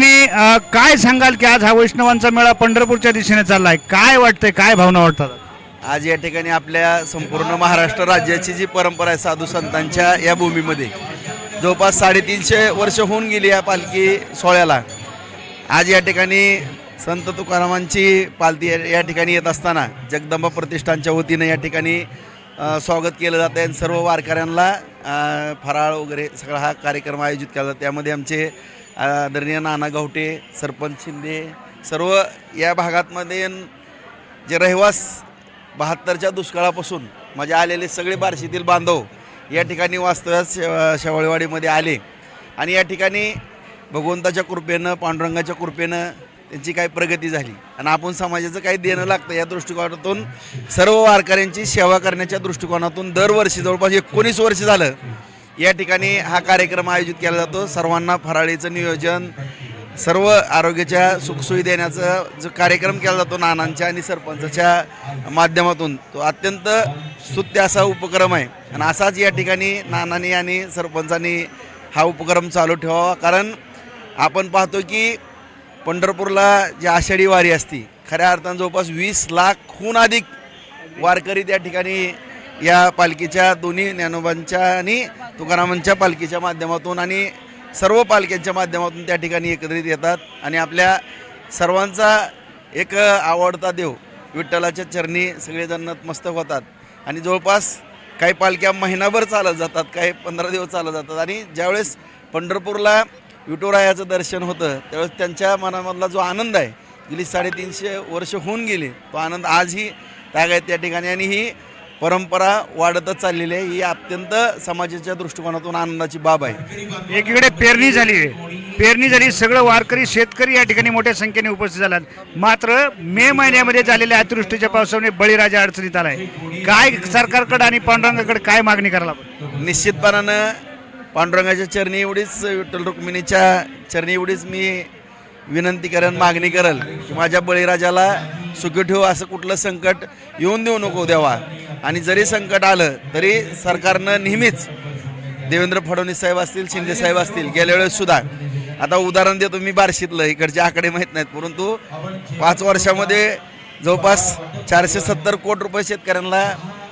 ठिकाणी काय सांगाल की आज हा वैष्णवांचा मेळा पंढरपूरच्या दिशेने चाललाय? काय वाटतंय? काय भावना वाटतात? आज या ठिकाणी आपल्या संपूर्ण महाराष्ट्र राज्याची जी परंपरा आहे साधू संतांच्या या भूमीमध्ये जवळपास साडेतीनशे वर्ष होऊन गेली या पालखी सोहळ्याला. आज या ठिकाणी संत तुकारामांची पालखी या- ठिकाणी येत असताना जगदंबा प्रतिष्ठानच्या वतीनं या ठिकाणी स्वागत केलं जातं आणि सर्व वारकऱ्यांना फराळ वगैरे सगळा हा कार्यक्रम आयोजित केला जातो. त्यामध्ये आमचे आदरणीय नाना गावटे सरपंच शिंदे सर्व या भागातमध्ये जे रहिवास बहात्तरच्या दुष्काळापासून माझे आलेले सगळे बार्शीतील बांधव या ठिकाणी वास्तव्यास शे शेवाळेवाडीमध्ये आले. आणि या ठिकाणी भगवंताच्या कृपेनं पांडुरंगाच्या कृपेनं त्यांची काही प्रगती झाली. आणि आपण समाजाचं काही देणं लागतं या दृष्टिकोनातून सर्व वारकऱ्यांची सेवा करण्याच्या दृष्टिकोनातून दरवर्षी जवळपास एकोणीस वर्ष झालं. या ठिकाणी हा कार्यक्रम आयोजित केला जातो. सर्वांना फराळीचं नियोजन सर्व आरोग्याच्या सुखसोयी देण्याचा जो कार्यक्रम केला जातो नानांच्या आणि सरपंचाच्या माध्यमातून तो अत्यंत स्तुत्य असा उपक्रम आहे. आणि असाच या ठिकाणी नानांनी आणि सरपंचांनी हा उपक्रम चालू ठेवावा. कारण आपण पाहतो की पंढरपूरला जी आषाढी वारी असती खऱ्या अर्थानं जवळपास वीस लाखहून अधिक वारकरी त्या ठिकाणी या पालखीच्या दोन्ही ज्ञानोबांच्या आणि तुकारामांच्या पालखीच्या माध्यमातून आणि सर्व पालख्यांच्या माध्यमातून त्या ठिकाणी एकत्रित येतात आणि आपल्या सर्वांचा एक आवडता देव विठ्ठलाच्या चरणी सगळेजण नतमस्तक होतात. आणि जवळपास काही पालख्या महिनाभर चालत जातात काही पंधरा दिवस चालत जातात आणि ज्यावेळेस पंढरपूरला विठुरायाचं दर्शन होतं त्यावेळेस त्यांच्या मनामधला जो आनंद आहे गेली साडेतीनशे वर्ष होऊन गेली तो आनंद आजही तागायत त्या ठिकाणी आणि ही परंपरा वाढतच चाललेली आहे. ही अत्यंत समाजाच्या दृष्टिकोनातून आनंदाची बाब आहे. एकीकडे पेरणी झाली आहे. पेरणी झाली. सगळं वारकरी शेतकरी या ठिकाणी मोठ्या संख्येने उपस्थित झालात. मात्र मे महिन्यामध्ये झालेल्या अतिवृष्टीच्या पावसामुळे बळीराजा अडचणीत आलाय. काय सरकारकडे आणि पांडुरंगाकडे काय मागणी करायला निश्चितपणानं पांडुरंगाच्या चरणी एवढीच विठ्ठल रुक्मिणीच्या चरणी एवढीच मी विनंती करेन मागणी करेल माझ्या बळीराजाला सुखी ठेव असं कुठलं संकट येऊन देऊ नको देवा. आणि जरी संकट आलं तरी सरकारनं नेहमीच देवेंद्र फडणवीस साहेब असतील शिंदे साहेब असतील गेल्या वेळेस सुद्धा आता उदाहरण देतो मी बार्शीतलं इकडचे आकडे माहीत नाहीत परंतु पाच वर्षामध्ये जवळपास चारशे सत्तर कोटी रुपये शेतकऱ्यांना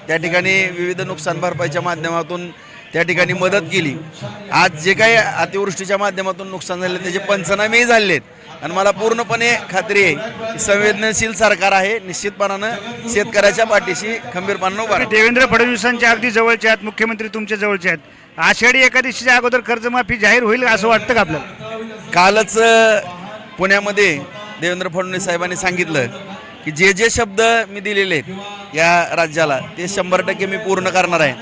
त्या ठिकाणी विविध नुकसान भरपाईच्या माध्यमातून त्या ठिकाणी मदत केली. आज जे काही अतिवृष्टीच्या माध्यमातून नुकसान झाले त्याचे पंचनामेही झाले आहेत आणि मला पूर्णपणे खात्री आहे की संवेदनशील सरकार आहे. निश्चितपणानं शेतकऱ्याच्या पाठीशी खंबीरपणानं उभा. देवेंद्र फडणवीसांच्या अगदी जवळचे आहेत मुख्यमंत्री तुमच्या जवळचे आहेत. आषाढी एकादशीच्या अगोदर कर्जमाफी जाहीर होईल असं वाटतं का आपल्याला? कालच पुण्यामध्ये देवेंद्र फडणवीस साहेबांनी सांगितलं की जे जे शब्द मी दिलेले आहेत या राज्याला ते शंभर टक्के मी पूर्ण करणार आहे.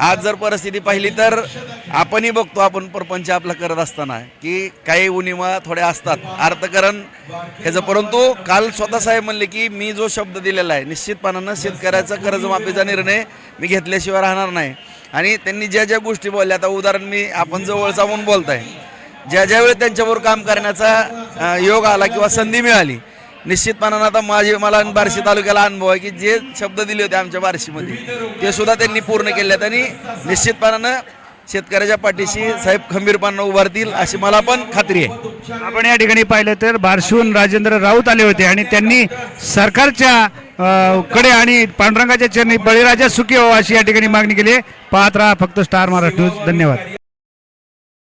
आज जर परिस्थिती पाहिली तर आपणही बघतो आपण प्रपंच आपला करत असताना की काही उणिवा थोड्या असतात. अर्थकरण ह्याचं परंतु काल स्वतः साहेब म्हणले की मी जो शब्द दिलेला आहे निश्चितपणानं शेतकऱ्याचा कर्जमाफीचा निर्णय मी घेतल्याशिवाय राहणार नाही. आणि त्यांनी ज्या ज्या गोष्टी बोलल्या आता उदाहरण मी आपण जवळ जाऊन बोलत ज्या ज्या ज्यावेळी त्यांच्याबरोबर काम करण्याचा योग आला किंवा संधी मिळाली निश्चितपणानं आता माझे मला बार्शी तालुक्याला अनुभव आहे की जे शब्द दिले होते आमच्या बार्शीमध्ये ते सुद्धा त्यांनी पूर्ण केले आहेत आणि निश्चितपणानं शेतकऱ्याच्या पाठीशी साहेब खंबीरपणानं उभारतील अशी मला पण खात्री आहे. आपण या ठिकाणी पाहिलं तर बार्शीहून राजेंद्र राऊत आले होते आणि त्यांनी सरकारच्या कडे आणि पांडुरंगाच्या चरणी बळीराजा सुखी हो अशी या ठिकाणी मागणी केली पाहत राहा फक्त स्टार महाराष्ट्र न्यूज. धन्यवाद.